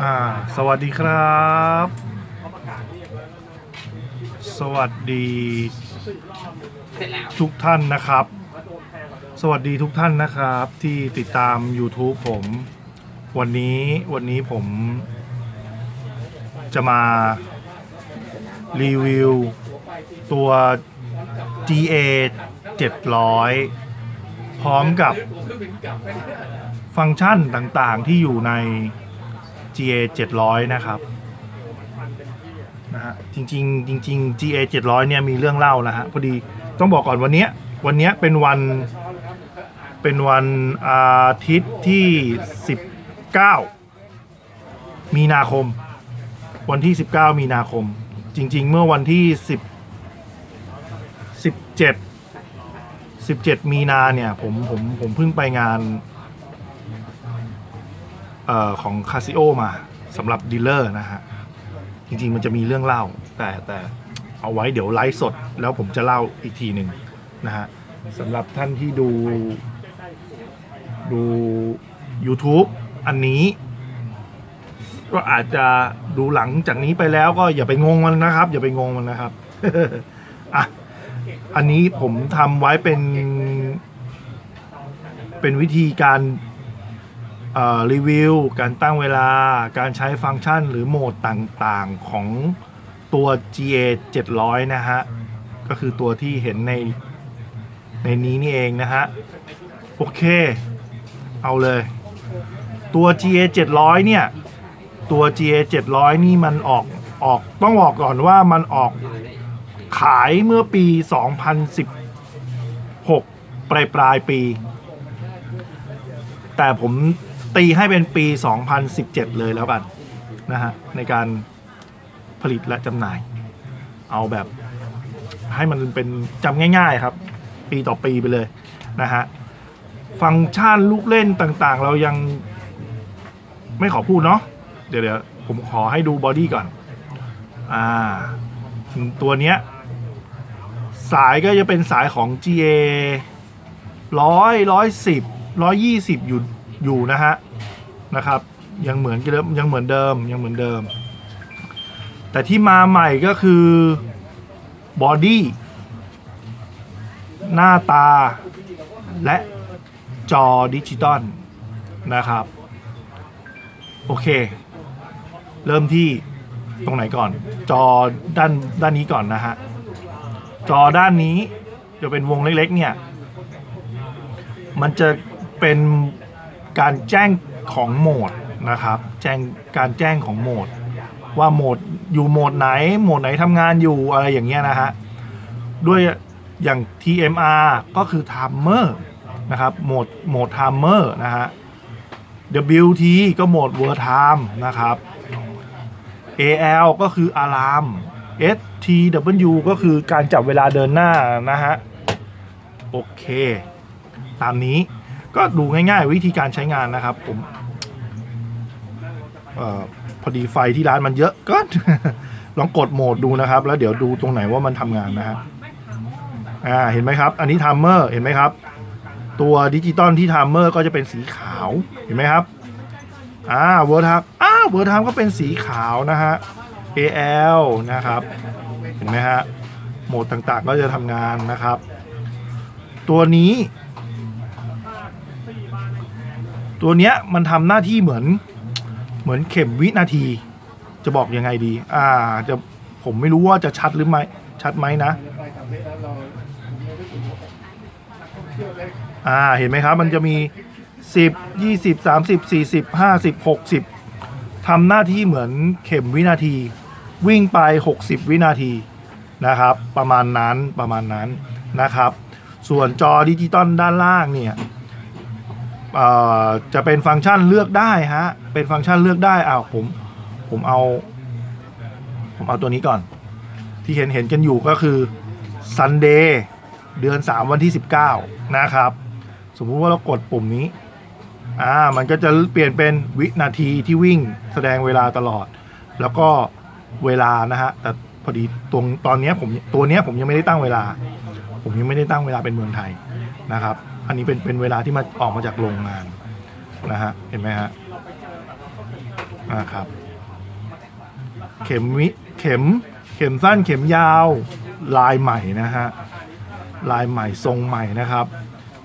อ่า สวัสดีครับ สวัสดีทุกท่านนะครับ สวัสดีทุกท่านนะครับ ที่ติดตาม YouTube ผม วันนี้วันนี้ผม จะมา รีวิว ตัว GA 700 พร้อมกับ ฟังก์ชันต่างๆที่อยู่ใน GA 700 นะครับนะฮะจริงๆจริงๆ GA 700 เนี่ยมีเรื่องเล่านะฮะพอดีต้องบอกก่อนวันเนี้ยวันเนี้ยเป็นวันเป็นวันอาทิตย์ที่ 19 มีนาคม วันที่ 19 มีนาคม จริง ๆ เมื่อวันที่ 10 17 17 มีนาเนี่ยผมผมผมเพิ่งไปงาน ออของคาซิโอมาสำหรับดีลเลอร์นะฮะ จริง ๆ มันจะมีเรื่องเล่า แต่แต่เอาไว้เดี๋ยวไลฟ์สด แล้วผมจะเล่าอีกทีหนึ่งนะฮะสำหรับท่านที่ดูดู YouTube อันนี้ ก็อาจจะดูหลังจากนี้ไปแล้วก็อย่าไปงงมันนะครับ อย่าไปงงมันนะครับอะอันนี้ผมทำไว้เป็น เป็นวิธีการ รีวิว การตั้งเวลา การใช้ฟังก์ชันหรือโหมดต่างๆของตัว GA 700 นะฮะ ก็คือตัวที่เห็นในในนี้นี่เองนะฮะ โอเค เอาเลย ตัว GA 700 เนี่ย ตัว GA 700 นี่มันออกออกต้องบอกก่อนว่ามันออกขายเมื่อปี 2016 ปลายปลายปี แต่ผม ตีให้เป็นปี 2017 เลยแล้วกันนะฮะในการผลิตและจำหน่าย เอาแบบให้มันเป็นจำง่าย ๆครับ ปีต่อปีไปเลยนะฮะฟังก์ชันลูกเล่นต่างๆ เรายังไม่ขอพูดเนาะเดี๋ยวเดี๋ยวผมขอให้ดูบอดี้ก่อน อ่า ตัวเนี้ย สายก็จะเป็นสายของ GA ร้อยร้อยสิบร้อยยี่สิบอยู่ อยู่นะฮะนะครับ ยังเหมือนเดิมยังเหมือนเดิมยังเหมือนเดิม แต่ที่มาใหม่ก็คือบอดี้หน้าตาและจอดิจิตอลนะครับ โอเค เริ่มที่ตรงไหนก่อน จอด้านด้านนี้ก่อนนะฮะ จอด้านนี้จะเป็นวงเล็กๆเนี่ย มันจะเป็น การแจ้งของโหมดนะครับแจ้งการแจ้งของโหมด ว่าโหมดอยู่โหมดไหนโหมดไหนทำงานอยู่อะไรอย่างเงี้ยนะฮะด้วยอย่าง TMR ก็คือ Timer นะครับโหมดโหมด Timer นะฮะ WT ก็โหมด Word Time นะครับ AL ก็คือ Alarm STW ก็คือการจับเวลาเดินหน้านะฮะ โอเค ตามนี้ ก็ดูง่ายๆวิธีการใช้งานนะครับ ผมออพอดีไฟที่ร้านมันเยอะก็ลองกดโหมดดูนะครับ แล้วเดี๋ยวดูตรงไหนว่ามันทำงานนะฮะอ่าเห็นไหมครับ อันนี้ทัมเมอร์เห็นไหมครับ ตัวดิจิตอลที่ทัมเมอร์ก็จะเป็นสีขาวเห็นไหมครับอ่าเวอร์ทัมอ้าเวอร์ทัมก็เป็นสีขาวนะฮะ AL นะครับ เห็นไหมฮะโหมดต่างๆก็จะทำงานนะครับ ตัวนี้ ตัวเนี้ยมันทำหน้าที่เหมือน เหมือนเข็มวินาที จะบอกยังไงดี อ่า จะผมไม่รู้ว่าจะชัดหรือไม่ชัดไหมนะ อ่า เห็นไหมครับ มันจะมี 10 20 30 40 50 60ทำหน้าที่เหมือนเข็มวินาที วิ่งไป 60 วินาทีนะครับ ประมาณนั้นประมาณนั้นนะครับ ส่วนจอดิจิตอลด้านล่างเนี่ย จะเป็นฟังก์ชันเลือกได้ฮะ เป็นฟังก์ชันเลือกได้อ้าวผม ผมเอา ผมเอาตัวนี้ก่อน ที่เห็นเห็นกันอยู่ก็คือ Sunday เดือน 3 วันที่ 19 นะครับ สมมุติว่าเรากดปุ่มนี้ อ่า มันก็จะเปลี่ยนเป็นวินาทีที่วิ่งแสดงเวลาตลอด แล้วก็เวลานะฮะ แต่พอดีตรงตอนนี้ผมตัวนี้ผมยังไม่ได้ตั้งเวลา ผมยังไม่ได้ตั้งเวลาเป็นเมืองไทยนะครับ อันนี้เป็นเป็นเวลาที่มาออกมาจากโรงงานนะฮะเห็นไหมฮะนะครับเข็มวิเข็มเข็มสั้นเข็มยาวลายใหม่นะฮะลายใหม่ทรงใหม่นะครับ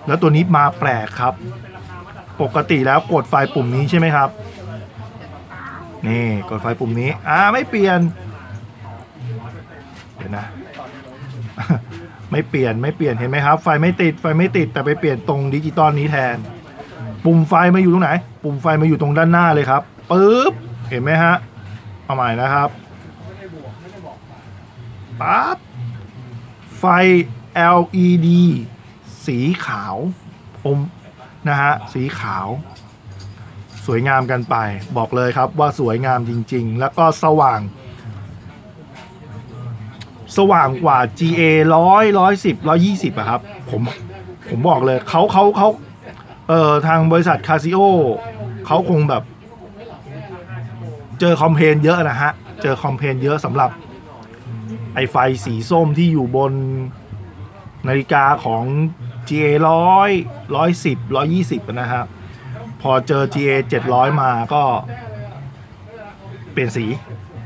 แล้วตัวนี้มาแปลกครับ ปกติแล้วกดไฟปุ่มนี้ใช่ไหมครับนี่กดไฟปุ่มนี้อ่าไม่เปลี่ยนเดี๋ยวนะ ไม่เปลี่ยนไม่เปลี่ยนเห็นไหมครับ ไฟไม่ติดไฟไม่ติดแต่ไปเปลี่ยนตรงดิจิตอลนี้แทน ปุ่มไฟมาอยู่ตรงไหน ปุ่มไฟมาอยู่ตรงด้านหน้าเลยครับปึ๊บเห็นไหมฮะเอาใหม่นะครับปั๊บไฟ LED สีขาวอมนะฮะสีขาว สวยงามกันไป บอกเลยครับว่าสวยงามจริง ๆ แล้วก็สว่าง สว่างกว่า GA ร้อยร้อยสิบร้อยี่สิบอะครับ ผมผมบอกเลยเขาเขาเขาเอ่อทางบริษัทคาซิโอเขาคงแบบ เจอคอมเพนเยอะนะฮะ เจอคอมเพนเยอะสำหรับ ไอไฟสีส้มที่อยู่บนนาฬิกาของ GA ร้อยร้อยสิบร้อยี่สิบนะฮะพอเจอ GA 700 มาก็เปลี่ยนสี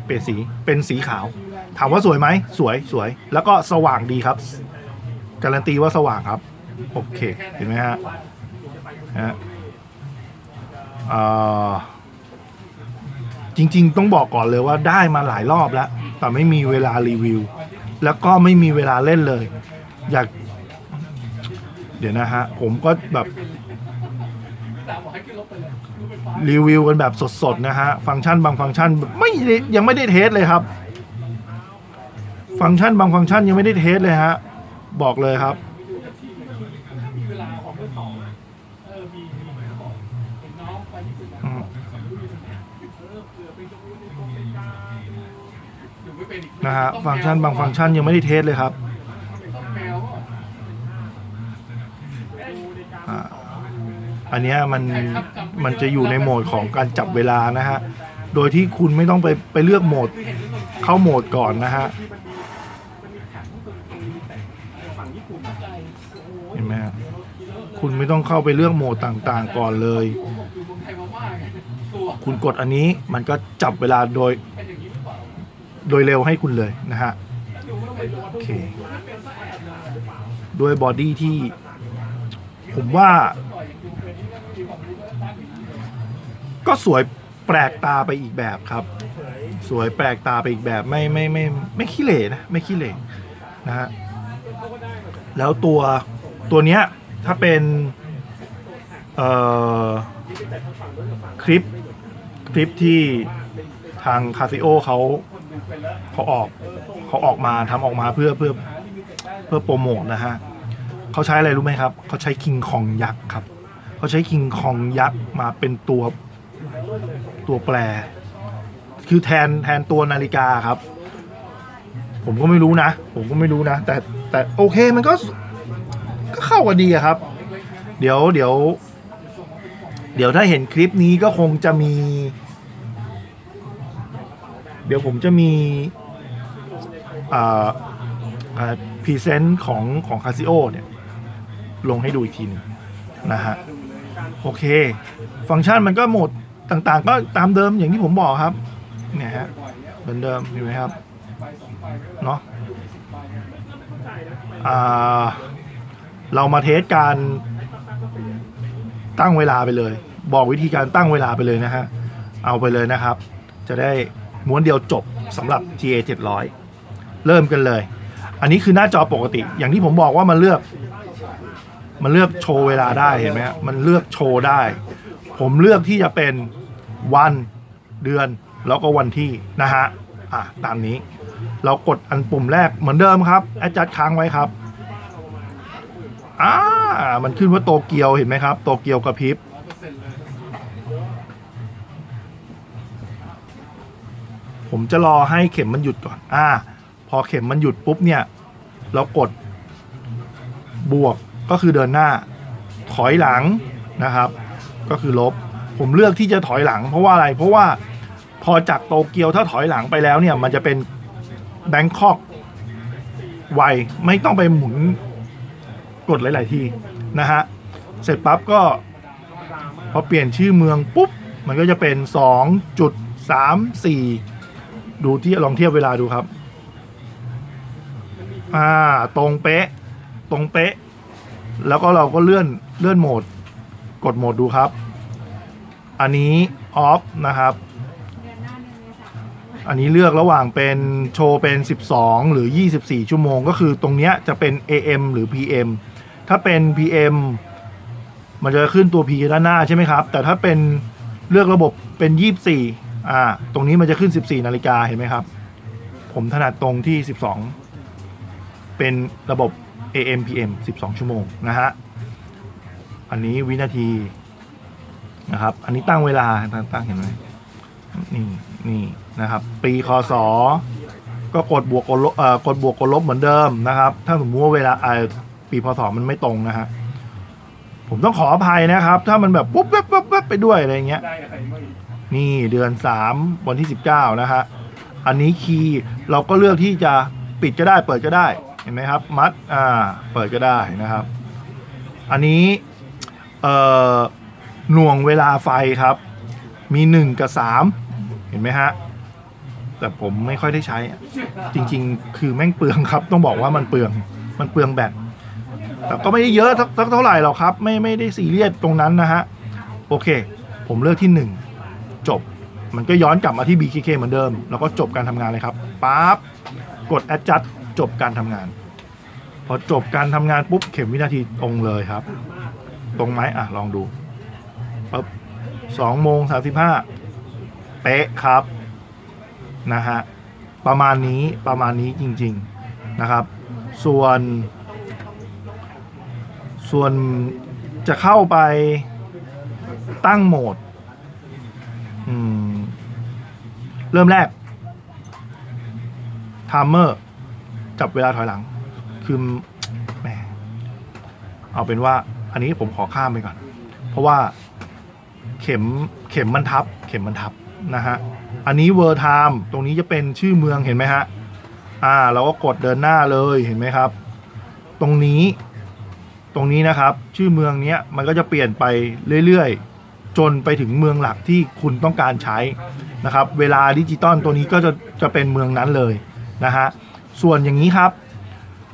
เปลี่ยนสีเป็นสีขาว ถามว่าสวยไหมสวยสวย แล้วก็สว่างดีครับ การันตีว่าสว่างครับ โอเค เห็นไหมฮะฮะเอ่อจริง ๆ ต้องบอกก่อนเลยว่าได้มาหลายรอบแล้ว แต่ไม่มีเวลารีวิว แล้วก็ไม่มีเวลาเล่นเลย อยาก เดี๋ยวนะฮะ ผมก็แบบรีวิวกันแบบสดๆนะฮะ ฟังก์ชันบางฟังก์ชันไม่ยังไม่ได้เทสเลยครับ ฟังก์ชันบางฟังก์ชันยังไม่ได้เทสเลยฮะ บอกเลยครับ นะฮะ ฟังก์ชันบางฟังก์ชันยังไม่ได้เทสเลยครับอันนี้มันมันจะอยู่ในโหมดของการจับเวลานะฮะ โดยที่คุณไม่ต้องไปไปเลือกโหมดเข้าโหมดก่อนนะฮะ เห็นไหมฮะ คุณไม่ต้องเข้าไปเลือกโหมดต่างๆ ก่อนเลย คุณกดอันนี้มันก็จับเวลาโดย โดยเร็วให้คุณเลยนะฮะโอเคด้วยบอดี้ที่ ผมว่า ก็สวยแปลกตาไปอีกแบบครับ สวยแปลกตาไปอีกแบบไม่ไม่ไม่ไม่ขี้เหร่นะ ไม่ขี้เหร่นะฮะแล้วตัวตัวเนี้ย ถ้าเป็นเอ่อคลิปคลิปที่ทางคาซิโอเขาเขาออกเขาออกมาทำออกมาเพื่อเพื่อเพื่อโปรโมทนะฮะเขาใช้อะไรรู้ไหมครับ เขาใช้คิงคองยักษ์ครับ เขาใช้คิงคองยักษ์มาเป็นตัวตัวแปร คือแทนแทนตัวนาฬิกาครับ ผมก็ไม่รู้นะ ผมก็ไม่รู้นะ แต่แต่โอเคมันก็ ก็เข้ากันดีอะครับ เดี๋ยวเดี๋ยว เดี๋ยวถ้าเห็นคลิปนี้ก็คงจะมี เดี๋ยวผมจะมีอ่าอ่าพรีเซนต์ของของคาซิโอเนี่ย ลงให้ดูอีกทีหนึงนะฮะ โอเค ฟังก์ชันมันก็โหมดต่างๆ ก็ตามเดิมอย่างที่ผมบอกครับ เนี่ยฮะเหมือนเดิมเห็นไหมครับ เนาะอ่า เรามาเทสการตั้งเวลาไปเลย บอกวิธีการตั้งเวลาไปเลยนะฮะ เอาไปเลยนะครับ จะได้ม้วนเดียวจบสำหรับ TA 700 เริ่มกันเลย อันนี้คือหน้าจอปกติ อย่างที่ผมบอกว่ามันเลือก มันเลือกโชว์เวลาได้เห็นไหมฮะมันเลือกโชว์ได้ ผมเลือกที่จะเป็นวันเดือนแล้วก็วันที่นะฮะ อะตามนี้ เรากดอันปุ่มแรกเหมือนเดิมครับแอดจัดค้างไว้ครับ อ่ามันขึ้นว่าโตเกียวเห็นไหมครับ โตเกียวกระพริบผมจะรอให้เข็มมันหยุดก่อน อ่า พอเข็มมันหยุดปุ๊บเนี่ย เรากด บวกก็คือเดินหน้า ถอยหลังนะครับ ก็คือลบ ผมเลือกที่จะถอยหลัง เพราะว่าอะไร เพราะว่าพอจากโตเกียวถ้าถอยหลังไปแล้วเนี่ย มันจะเป็นแบงคอกไวไม่ต้องไปหมุน กดหลาย ๆ ที่นะฮะเสร็จปั๊บก็พอเปลี่ยนชื่อเมืองปุ๊บ มันก็จะเป็น2จุดสามสี่ดูที่ลองเทียบเวลาดูครับอ่าตรงเป๊ะ ตรงเป๊ะ แล้วก็เราก็เลื่อนเลื่อนโหมด กดโหมดดูครับ อันนี้ออฟนะครับ อันนี้เลือกระหว่างเป็นโชว์เป็น 12 หรือ 24 ชั่วโมง ก็คือตรงเนี้ยจะเป็น AM หรือ PM ถ้าเป็น PM มันจะขึ้นตัว P ด้านหน้าใช่ไหมครับ แต่ถ้าเป็นเลือกระบบเป็น 24อ่าตรงนี้มันจะขึ้น 14 นาฬิกาเห็นไหมครับ ผมถนัดตรงที่ 12 เป็นระบบ AM PM 12 ชั่วโมงนะฮะ อันนี้วินาทีนะครับ อันนี้ตั้งเวลาตั้งตั้งเห็นไหมนี่นี่นะครับ ปีคศก็กดบวกกดลบเอ่อกดบวกกดลบเหมือนเดิมนะครับ ถ้าสมมติว่าเวลาเอ่อ ปีพศมันไม่ตรงนะฮะผมต้องขออภัยนะครับ ถ้ามันแบบปุ๊บปุ๊บปุ๊บปุ๊บไปด้วยอะไรอย่างเงี้ยนี่เดือนสามวันที่สิบเก้านะฮะ อันนี้คีย์เราก็เลือกที่จะปิดก็ได้เปิดก็ได้ เห็นไหมครับ มัดอ่าเปิดก็ได้นะครับ อันนี้เอ่อหน่วงเวลาไฟครับ มีหนึ่งกับสามเห็นไหมฮะ แต่ผมไม่ค่อยได้ใช้อะจริง ๆ คือแม่งเปลืองครับ ต้องบอกว่ามันเปลืองมันเปลืองแบต แต่ก็ไม่ได้เยอะสักเท่าไหร่หรอกครับ ไม่ไม่ได้ซีเรียสตรงนั้นนะฮะ โอเค ผมเลือกที่หนึ่งจบ มันก็ย้อนกลับมาที่ BKK เหมือนเดิม แล้วก็จบการทำงานเลยครับปั๊บกด adjust จบการทำงาน พอจบการทำงานปุ๊บเข็มวินาทีตรงเลยครับ ตรงไหมอะลองดูปั๊บสองโมงสามสิบห้าเป๊ะครับนะฮะประมาณนี้ประมาณนี้จริง ๆนะครับ ส่วน ส่วนจะเข้าไปตั้งโหมดมเริ่มแรกไทม์เมอร์จับเวลาถอยหลัง คือแหมเอาเป็นว่า อันนี้ผมขอข้ามไปก่อน เพราะว่าเข็มเข็มมันทับ เข็มมันทับนะฮะ อันนี้เวอร์ไทม์ตรงนี้จะเป็นชื่อเมืองเห็นไหมฮะ อ่า เราก็กดเดินหน้าเลยเห็นไหมครับ ตรงนี้ ตรงนี้นะครับ ชื่อเมืองเนี้ยมันก็จะเปลี่ยนไปเรื่อยๆ จนไปถึงเมืองหลักที่คุณต้องการใช้นะครับ เวลาดิจิตอลตัวนี้ก็จะจะเป็นเมืองนั้นเลยนะฮะส่วนอย่างนี้ครับ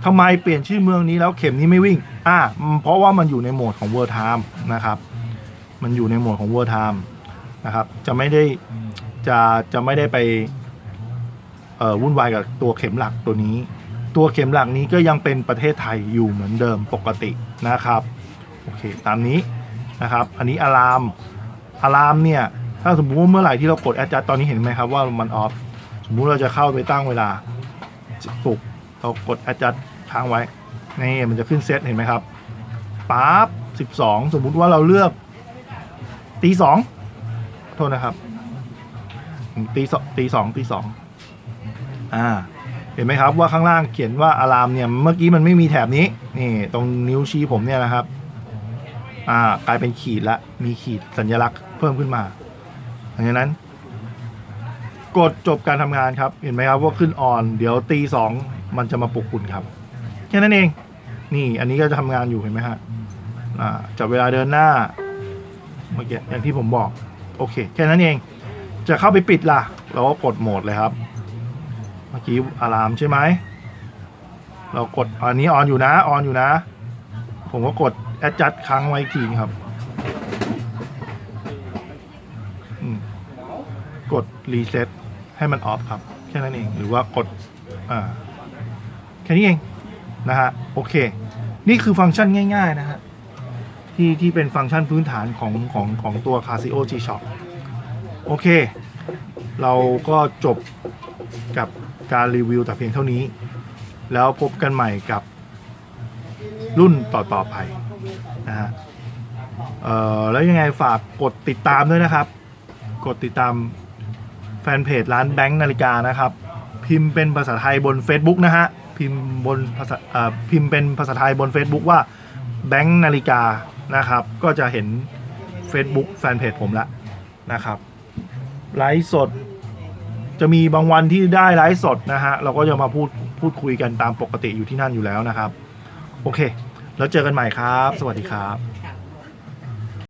ทำไมเปลี่ยนชื่อเมืองนี้แล้วเข็มนี้ไม่วิ่งอ่าเพราะว่ามันอยู่ในโหมดของ World Time นะครับ มันอยู่ในโหมดของ World Time นะครับ จะไม่ได้จะจะไม่ได้ไปวุ่นวายกับตัวเข็มหลักตัวนี้ ตัวเข็มหลักนี้ก็ยังเป็นประเทศไทยอยู่เหมือนเดิมปกตินะครับโอเคตามนี้นะครับ อันนี้อะลามอะลามเนี่ยถ้าสมมุติว่าเมื่อไหร่ที่เรากดแอดจัดตอนนี้เห็นไหมครับว่ามันออฟสมมุติเราจะเข้าไปตั้งเวลาปลุกเรากดแอดจัดค้างไว้นี่มันจะขึ้นเซตเห็นไหมครับปั๊บ12 สมมุติว่าเราเลือกตีสองโทษนะครับตีสองตีสองตีสองอ่า เห็นไหมครับว่าข้างล่างเขียนว่าอะลามเนี่ยเมื่อกี้มันไม่มีแถบนี้นี่ตรงนิ้วชี้ผมเนี่ยนะครับ อ่ากลายเป็นขีดละมีขีดสัญลักษณ์เพิ่มขึ้นมาดังนั้น กดจบการทำงานครับ เห็นไหมครับว่าขึ้นออน เดี๋ยวตีสองมันจะมาปลุกคุณครับแค่นั้นเอง นี่อันนี้ก็จะทำงานอยู่เห็นไหมฮะอ่าจับเวลาเดินหน้าเมื่อกี้อย่างที่ผมบอก โอเค แค่นั้นเอง จะเข้าไปปิดล่ะ เราก็กดโหมดเลยครับ เมื่อกี้อะลามใช่ไหม เรากดอันนี้ออนอยู่นะออนอยู่นะ ผมก็กดแอดจัดค้างไว้อีกทีครับกดรีเซ็ตให้มันออฟครับ แค่นั้นเองหรือว่ากดอ่าแค่นี้เองนะฮะโอเค นี่คือฟังก์ชันง่าย ๆ นะฮะที่ที่เป็นฟังก์ชันพื้นฐานของของของตัว Casio G Shock โอเค เราก็จบกับ การรีวิวแต่เพียงเท่านี้ แล้วพบกันใหม่กับรุ่นต่อๆไปนะฮะแล้วยังไงฝากกดติดตามด้วยนะครับ กดติดตามแฟนเพจร้านแบงค์นาฬิกานะครับ พิมพ์เป็นภาษาไทยบน Facebook นะฮะพิมพ์บนภาษาพิมพ์เป็นภาษาไทยบน Facebook ว่าแบงค์นาฬิกานะครับ ก็จะเห็น Facebook แฟนเพจผมละนะครับไลฟ์สด จะมีบางวันที่ได้ไลฟ์สดนะฮะ เราก็จะมาพูดพูดคุยกันตามปกติอยู่ที่นั่นอยู่แล้วนะครับ โอเค แล้วเจอกันใหม่ครับ สวัสดีครับ